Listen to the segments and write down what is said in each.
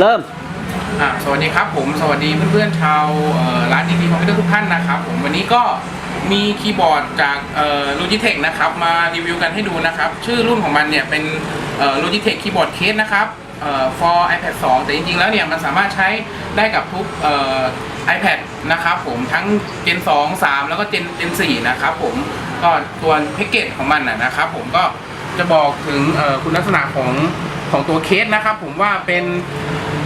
เริ่ม อ่าสวัสดีครับผมสวัสดีเพื่อนๆชาวเอ่อร้านดีดีคอมพิวเตอร์ทุกท่านนะครับผมวันนี้ก็มีคีย์บอร์ดจากเอ่อ Logitech นะครับมารีวิวกันให้ดูนะครับ ชื่อรุ่นของมันเนี่ยเป็นเอ่อ Logitech Keyboard Case นะครับเอ่อ for iPad 2 แต่จริงๆแล้วเนี่ยมันสามารถใช้ได้กับทุกเอ่อ iPad นะครับผมทั้ง Gen 2 3 แล้วก็ Gen Gen 4นะครับผมก็ตัวแพ็กเกจของมันนะครับผมก็จะบอกถึงคุณลักษณะของ ของตัวเคสนะครับ ผมว่าเป็น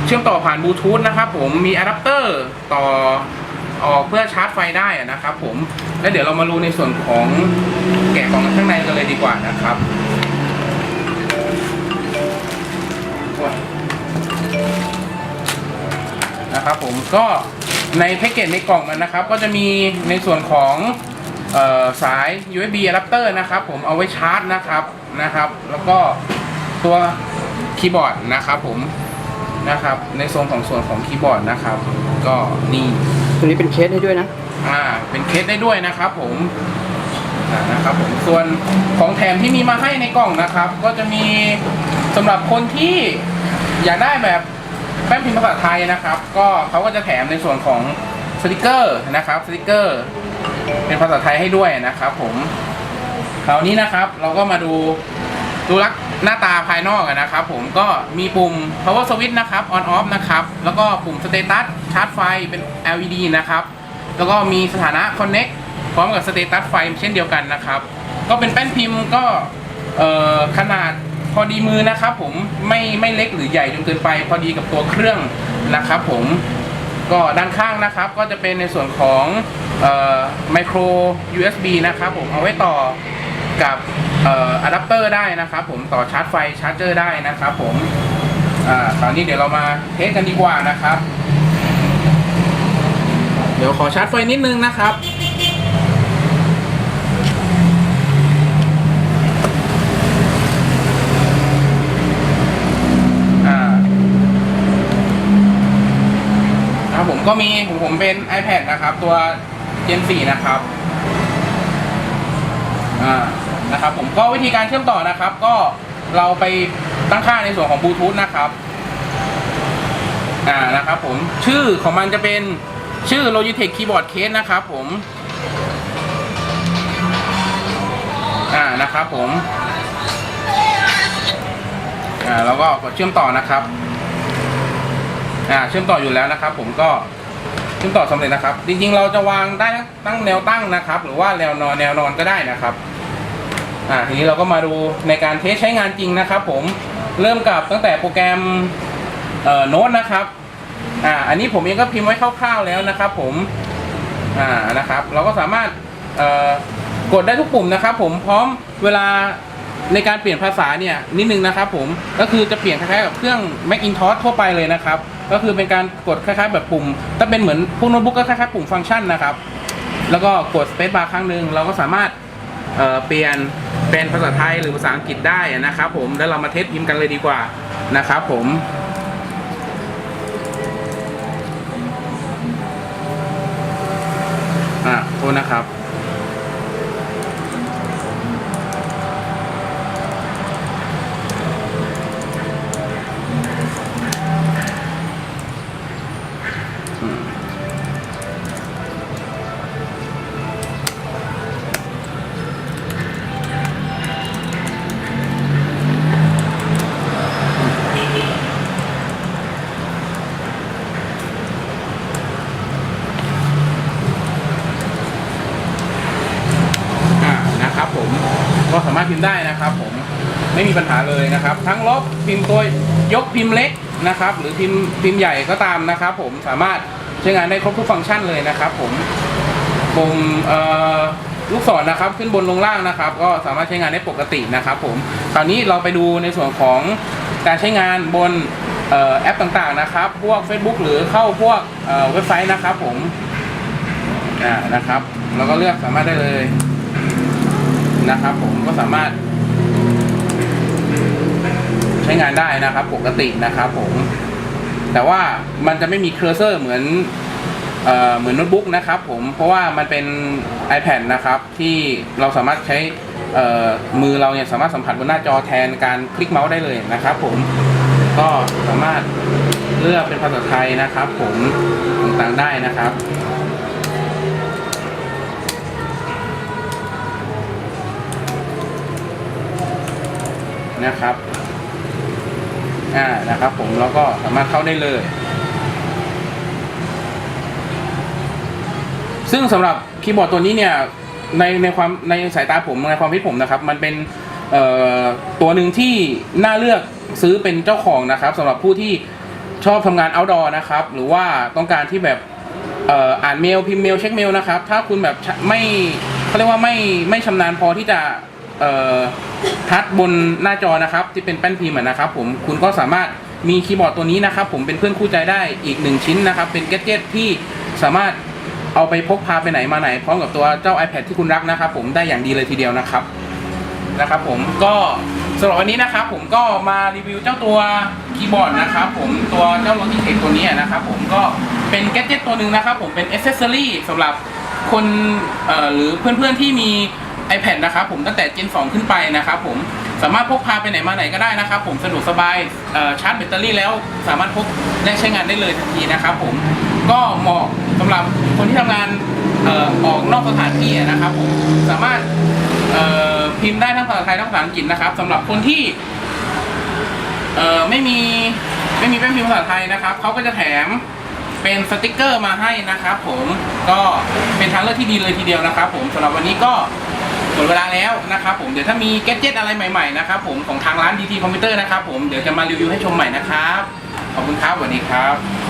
เชื่อมต่อผ่านบลูทูธนะครับ ผมมีอะแดปเตอร์ต่อออกเพื่อชาร์จไฟได้นะครับผมแล้วเดี๋ยวเรามาดูในส่วนของแกะกล่องข้างในกันเลยดีกว่านะครับนะครับผมก็ในแพ็กเกจในกล่องมันนะครับ ก็จะมีในส่วนของออสาย USB adapter นะครับ ผมเอาไว้ชาร์จนะครับนะครับ แล้วก็ตัว คีย์บอร์ดนะครับผมนะครับในโซนของส่วนของคีย์บอร์ดนะครับ ก็นี่ตัวนี้เป็นเคสให้ด้วยนะอ่าเป็นเคสได้ด้วยนะครับผมอ่านะครับผมส่วนของแถมที่มีมาให้ในกล่องนะครับ ก็จะมีสำหรับคนที่อยากได้แบบแป้นพิมพ์ภาษาไทยนะครับ ก็เขาก็จะแถมในส่วนของสติกเกอร์นะครับสติกเกอร์ เป็นภาษาไทยให้ด้วยนะครับ ผมคราวนี้นะครับเราก็มาดู ดูลักหน้าตาภายนอกนะครับผมก็มีปุ่ม power switch นะครับ on off นะครับ แล้วก็ปุ่ม status ชาร์จไฟเป็น LED นะครับ แล้วก็มีสถานะ connect พร้อมกับ status ไฟเช่นเดียวกันนะครับ ก็เป็นแป้นพิมพ์ก็เอ่อขนาดพอดีมือนะครับผมไม่ไม่เล็กหรือใหญ่จนเกินไป พอดีกับตัวเครื่องนะครับผมก็ด้านข้างนะครับก็จะเป็นในส่วนของเอ่อ micro USB นะครับผมเอาไว้ต่อกับ อะแดปเตอร์ได้นะครับผมต่อชาร์จไฟชาร์จเจอร์ได้นะครับผมอ่าตอนนี้เดี๋ยวเรามาเทสกันดีกว่านะครับ เดี๋ยวขอชาร์จไฟนิดนึงนะครับอ่านะครับผมก็มีผมผมเป็น iPad นะครับ ตัว Gen 4 นะครับ อ่า นะครับผมก็วิธีการเชื่อมต่อนะครับ ก็เราไปตั้งค่าในส่วนของบลูทูธนะครับอ่านะครับผมชื่อของมันจะเป็นชื่อ Logitech Keyboard Case นะครับผมอ่านะครับผมอ่าแล้วก็กดเชื่อมต่อนะครับอ่าเชื่อมต่ออยู่แล้วนะครับ ผมก็เชื่อมต่อสำเร็จนะครับ จริงๆ เราจะวางได้ตั้งแนวตั้งนะครับ หรือว่าแนวนอนแนวนอนก็ได้นะครับ อ่าทีนี้เราก็มาดูในการเทสใช้งานจริงนะครับ ผมเริ่มกับตั้งแต่โปรแกรมเอ่อโน้ตนะครับอ่าอันนี้ผมเองก็พิมพ์ไว้คร่าวๆแล้วนะครับ ผมอ่านะครับ เราก็สามารถเอ่อกดได้ทุกปุ่มนะครับ ผมพร้อมเวลาในการเปลี่ยนภาษาเนี่ยนิดนึงนะครับ ผมก็คือจะเปลี่ยนคล้ายๆกับเครื่อง Macintosh ทั่วไปเลยนะครับ ก็คือเป็นการกดคล้ายๆ แบบปุ่ม ถ้าเป็นเหมือนพวกโน้ตบุ๊กก็คล้ายๆปุ่มฟังก์ชันนะครับ แล้วก็กด Space Bar ครั้งหนึ่งเราก็สามารถ เเปลี่ยนเป็นภาษาไทยหรือภาษาอังกฤษได้นะครับผมแล้วเรามาเทสพิมพ์กันเลยดีกว่านะครับผมอะโทษนะครับามารถพิมพ์ได้นะครับ ผมไม่มีปัญหาเลยนะครับ ทั้งลบพิมพ์ตัวยกพิมพ์เล็กนะครับ หรือพิมพ์พิมพ์ใหญ่ก็ตามนะครับ ผมสามารถใช้งานได้ครบทุกฟังก์ชันเลยนะครับ ผมปุ่มอ่อลูกศรนะครับ ขึ้นบนลงล่างนะครับ ก็สามารถใช้งานได้ปกตินะครับ ผมคราวนี้เราไปดูในส่วนของการใช้งานบนออแอปต่างๆนะครับ พวก Facebook หรือเข้าพวกเอ่อเว็บไซต์นะครับ ผมอ่านะครับ เราก็เลือกสามารถได้เลย นะครับผมก็สามารถ ใช้งานได้นะครับ ปกตินะครับผม แต่ว่ามันจะไม่มีเคอร์เซอร์เหมือนเอ่อเหมือนโน้ตบุ๊กนะครับผมเพราะว่ามันเป็น iPad นะครับ ที่เราสามารถใช้เอ่อมือเราเนี่ยสามารถสัมผัสบนหน้าจอแทนการคลิกเมาส์ได้เลยนะครับผมก็สามารถเลือกเป็นภาษาไทยนะครับ ผมต่างๆได้นะครับ นะครับอ่านะครับ ผมแล้วก็สามารถเข้าได้เลย ซึ่งสำหรับคีย์บอร์ดตัวนี้เนี่ยในในความในสายตาผมในความคิดผมนะครับ มันเป็นตัวหนึ่งที่น่าเลือกซื้อเป็นเจ้าของนะครับสำหรับผู้ที่ชอบทำงาน outdoor นะครับ หรือว่าต้องการที่แบบอ่ออ่านเมลพิมพ์เมลเช็คเมลนะครับ ถ้าคุณแบบไม่เขาเรียกว่าไม่ไม่ชำนาญพอที่จะ เอ่อทัชบนหน้าจอนะครับที่เป็นแป้นพิมพ์อะนะครับผมคุณก็สามารถมีคีย์บอร์ดตัวนี้นะครับผมเป็นเพื่อนคู่ใจได้อีกหนึ่งชิ้นนะครับ เป็นแกดเจิตที่สามารถเอาไปพกพาไปไหนมาไหน พร้อมกับตัวเจ้า iPad ที่คุณรักนะครับ ผมได้อย่างดีเลยทีเดียวนะครับนะครับ ผมก็สำหรับวันนี้นะครับผมก็มารีวิวเจ้าตัวคีย์บอร์ดนะครับผมตัวเจ้า Logitech ตัวนี้นะครับผมก็เป็นแกดเจิตตัวหนึ่งนะครับ ผมเป็นอ c เซสซอรี่สำหรับคนหรือเพื่อนๆที่มี iPad นะครับผมตั้งแต่ Gen 2 ขึ้นไปนะครับผมสามารถพกพาไปไหนมาไหนก็ได้นะครับ ผมสะดวกสบายชาร์จแบตเตอรี่แล้วสามารถพกและใช้งานได้เลยทันทีนะครับผมก็เหมาะสำหรับคนที่ทำงานออกนอกสถานที่นะครับผมสามารถพิมพ์ได้ทั้งภาษาไทยทั้งภาษาอังกฤษนะครับสำหรับคนที่ไม่มีไม่มีแป้นพิมพ์ภาษาไทยนะครับเขาก็จะแถมเป็นสติกเกอร์มาให้นะครับ ผมก็เป็นทางเลือกที่ดีเลยทีเดียวนะครับ ผมสำหรับวันนี้ก็ หมดเวลาแล้วนะครับผมเดี๋ยวถ้ามีแกจิตอะไรใหม่ๆนะครับผมของทางร้านดีทีคอมพิวเตอร์นะครับผมเดี๋ยวจะมารีวิวให้ชมใหม่นะครับขอบคุณครับสวัสดีครับ